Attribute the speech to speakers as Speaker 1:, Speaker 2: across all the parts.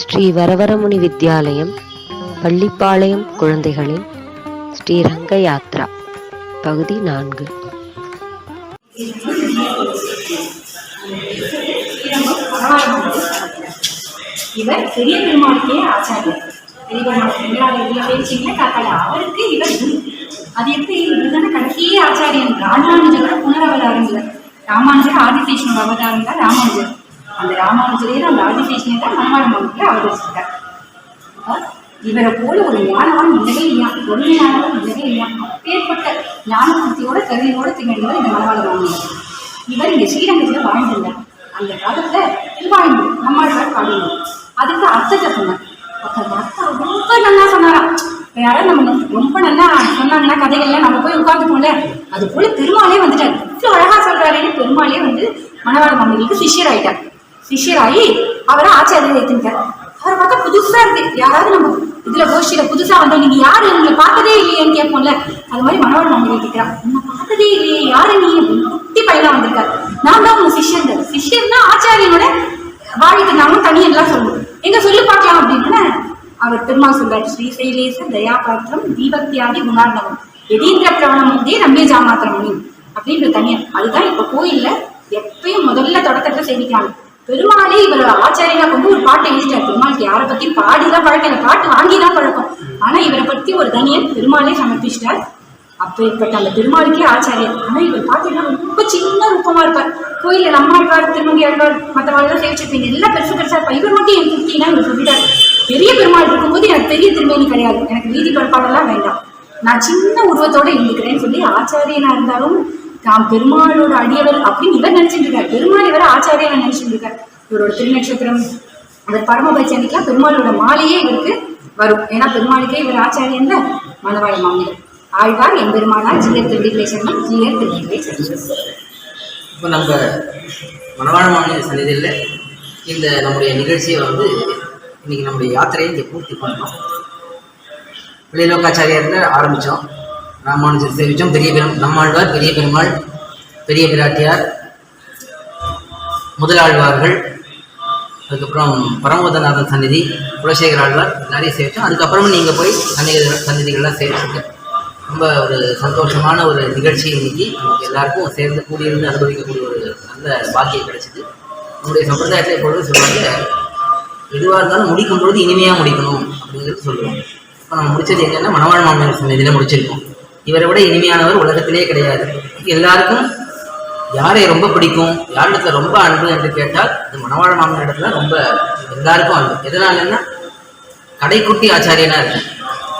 Speaker 1: ஸ்ரீ வரவரமுனி வித்யாலயம் பள்ளிப்பாளையம் குழந்தைகளின் ஸ்ரீரங்க யாத்ரா பகுதி நான்கு.
Speaker 2: இவர் பெரிய பெருமாளுக்கே ஆச்சாரியர். பெரிய பெருமாள் பெருமாள் இவ்வளோ அவருக்கு இவர் குரு. அது எப்படி? இதுதானே கடைசியே ஆச்சாரியன். ராமானுஜரோட புனரவதாரங்கள் ராமானுஜர் ஆதிசேஷனோட அவதாரங்கள் ராமானுஜர். அந்த ராமானுஜரையே தான் அந்த ஆதிசேஷனை தான் மனவாள மாவட்டத்தில் அவதரிச்சிருக்கார் இவரை போல ஒரு ஞானவான் இல்லவே இல்லையா? ஒரு ஞானவான் இல்லவே இல்லையா? அப்பேற்பட்ட ஞானமூர்த்தியோட கருணையோட திகழ்ந்தவர் இந்த மனவாள மாவட்டம் இவர் இந்த ஸ்ரீரங்கத்தில் வாழ்ந்திருந்தார். அந்த காலத்துல திருவாழ்ந்து நம்மாழ்வார் பாடினார். அதுக்கு அர்த்தத்தை சொன்னார் அப்போ அந்த அர்த்தம் ரொம்ப நல்லா சொன்னாராம். யாராவது நம்ம ரொம்ப நல்லா சொன்னாங்கன்னா கதைகள்லாம் நம்ம போய் உட்காந்துப்போம்ல அது போல பெருமாளே வந்துட்டார். இவ்வளோ அழகா சொல்றாருன்னு பெருமாளே வந்து மணவாள மாமனிக்கு சிஷியர் ஆயிட்டார். சிஷியராகி அவரை ஆச்சாரியர் வைத்திருக்கார் அவரை பார்த்தா புதுசா இருக்கு. யாராவது நம்ம இதுல கோஷ்டியில புதுசா வந்தா நீங்க யாரு? உங்களை பார்த்ததே இல்லையேன்னு கேட்போம்ல. அது மாதிரி மனவாள நம்பி கேட்கிறான் உன்னை பார்த்ததே இல்லையே. யாரு நீ? அப்படின்னு குட்டி பையனா வந்திருக்காரு. நான் தான் உங்க சிஷியன் சிஷ்யன்னா ஆச்சாரியனோட வாழ்க்கை நாமும் தனியெல்லாம் சொல்லணும் எங்க சொல்லி பார்க்கலாம். அப்படின்னு அவர் பெருமாள் சொல்றார் ஸ்ரீ சைலேச தயாபாத்திரம் தீபக்தியாதி குணாண்டவம் எதீந்திர பிரவணமுதே ரம்ய ஜாமாத்திரம் அப்படின்ற தனியன் அதுதான் இப்ப கோயில்ல எப்பயும் முதல்ல தொடக்கத்தை சேமிக்கிறாங்க. பெருமாளே இவர் ஆச்சாரியனா கொண்டு ஒரு பாட்டை எழுதிட்டார். பெருமாளுக்கு யாரை பத்தி பாடிதான் பழக்கம் இல்லை பாட்டு வாங்கிதான் பழக்கம். ஆனா இவரை பத்தி ஒரு தனியன் பெருமாளே சமர்ப்பிச்சிட்டார். அப்பேற்பட்ட அந்த பெருமாளுக்கே ஆச்சாரியர். ஆனா இவர் பாத்தீங்கன்னா ரொம்ப சின்ன ரூபமா இருப்பார். கோயில்ல நம்மாழ்வார் திருமங்கி ஆழ்வார் மற்றவாழ்லாம் சேவிச்சிருப்பீங்க எல்லாம் பெருசு பெருசா இருப்பா இவர் மட்டும் என் குட்டினா இவர் சொல்லிட்டார். பெரிய பெருமாள் இருக்கும்போது எனக்கு பெரிய திருமேனி கிடையாது. எனக்கு வீதி பரப்பாடெல்லாம் வேண்டாம். நான் சின்ன உருவத்தோட இருந்துக்கிறேன்னு சொல்லி ஆச்சாரியனா இருந்தாலும் தாம் பெருமாளோட அடியவர் அப்படின்னு இவர் நினைச்சிட்டு இருக்காரு. பெருமாள் இவர ஆச்சாரியனா நினைச்சிட்டு இருக்காரு. இவரோட திருநட்சத்திரம் அவர் பரமபட்சனிக்கெல்லாம் பெருமாளோட மாலையே இவருக்கு வரும். ஏன்னா பெருமாளுக்கே இவர் ஆச்சாரியன் தான் மணவாள மாமியர் ஆழ்வார் எம்பெருமானார் ஜியர் திருடிகளேசன் ஜிஎர் திருடிகளேசன்
Speaker 3: இப்போ நம்ம மணவாள மாமியர் சன்னிதியில் இந்த நம்முடைய நிகழ்ச்சியை வந்து இன்னைக்கு நம்முடைய யாத்திரையை இங்கே பூர்த்தி பண்ணோம் வெளிலோக்காச்சாரியர்ல ஆரம்பித்தோம். ராமானுஜர் சேவிச்சோம் பெரிய பெரும் நம்மாழ்வார் பெரிய பெருமாள் பெரிய பிராட்டியார் முதலாழ்வார்கள். அதுக்கப்புறம் பரமபதநாதன் சந்நிதி குலசேகர் ஆழ்வார் எல்லாரையும் சேவிச்சோம். அதுக்கப்புறமும் நீங்கள் போய் சன்னிதி சந்நிதிகள்லாம் சேவிச்சுங்க ரொம்ப ஒரு சந்தோஷமான ஒரு நிகழ்ச்சி இன்னைக்கு. நமக்கு எல்லாருக்கும் சேர்ந்து கூடியிருந்து அனுபவிக்கக்கூடிய ஒரு நல்ல பாக்கியம் கிடைச்சிது. நம்முடைய சம்பிரதாயத்தை எப்பொழுதும் சொல்லுவாங்க எதுவாக இருந்தாலும் முடிக்கும் பொழுது இனிமையாக முடிக்கணும் அப்படிங்கிறது சொல்லுவாங்க இப்போ நம்ம முடிச்சது என்னென்னா மணவாழ் மாமன் சந்நிதியில் முடிச்சிருக்கோம். இவரை விட இனிமையானவர் உலகத்திலே கிடையாது. எல்லாருக்கும் யாரை ரொம்ப பிடிக்கும் யாரிடத்துல ரொம்ப அன்பு என்று கேட்டால் இந்த மணவாழ மாமன் இடத்துல ரொம்ப எல்லாருக்கும் அன்பு. எதனாலன்னா கடைக்குட்டி ஆச்சாரியனா இருக்கு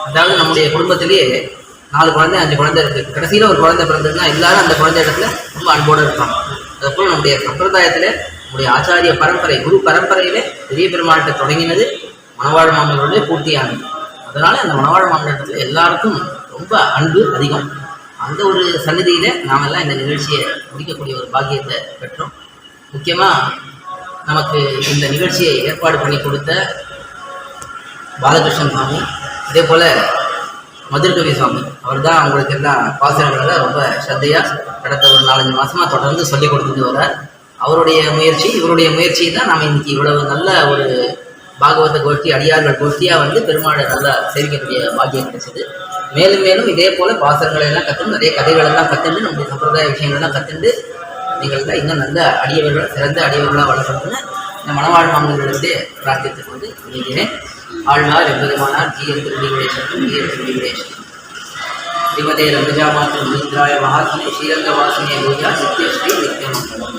Speaker 3: அதாவது நம்முடைய குடும்பத்திலேயே நாலு குழந்தை அஞ்சு குழந்தை இருக்கு. கடைசியில் ஒரு குழந்தை பிறந்ததுன்னா எல்லாரும் அந்த குழந்தை இடத்துல ரொம்ப அன்போடு இருப்பாங்க. அதுபோல் நம்முடைய சம்பிரதாயத்தில் நம்முடைய ஆச்சாரிய பரம்பரை குரு பரம்பரையிலே பெரிய பெருமாட்டை தொடங்கினது மணவாழ மாமனோட பூர்த்தியானது. அதனால அந்த மணவாழ மாமன் இடத்துல எல்லாருக்கும் ரொம்ப அன்பு அதிகம். அந்த ஒரு சந்நிதியில நாமெல்லாம் இந்த நிகழ்ச்சியை முடிக்கக்கூடிய ஒரு பாக்கியத்தை பெற்றோம். முக்கியமாக நமக்கு இந்த நிகழ்ச்சியை ஏற்பாடு பண்ணி கொடுத்த பாலகிருஷ்ணன் சுவாமி இதே போல் மதுர்கவி சுவாமி அவர் தான் அவங்களுக்கு எல்லாம் பாசனங்களை ரொம்ப ஸ்ரத்தையாக கடந்த ஒரு நாலஞ்சு மாதமாக தொடர்ந்து சொல்லி கொடுத்துட்டு வர்றார். அவருடைய முயற்சி இவருடைய முயற்சி தான் நாம் இன்னைக்கு இவ்வளவு நல்ல ஒரு பாகவத கோஷ்டி அடியார்கள் கோஷ்டியாக வந்து பெருமாளை நல்லா சேவிக்கக்கூடிய பாக்கியம் கிடைச்சது. மேலும் மேலும் இதே போல பாசனங்களை எல்லாம் கற்றுண்டு நிறைய கதைகளெல்லாம் கற்றுண்டு நம்முடைய சம்பிரதாய விஷயங்கள்லாம் கற்றுண்டு நீங்கள் தான் இன்னும் நல்ல அடியவர்கள் சிறந்த அடியவர்களாக வளர்க்கணும்னு இந்த மணவாழ் மாமனிடத்தே பிரார்த்தித்துக் கொண்டு நினைக்கிறேன் ஆழ்வார் எம்பெருமானார் ஜி என் திருடிகளேஸ்வரன் ஜி என் திருடிகளேஸ்வரன் ஸ்ரீமதே ரங்கஜாமாத்து மகாத்மி மகாத்மே ஸ்ரீரங்கவாசினிய பூஜா நித்யஸ்ரீ நித்யமங்கலம்.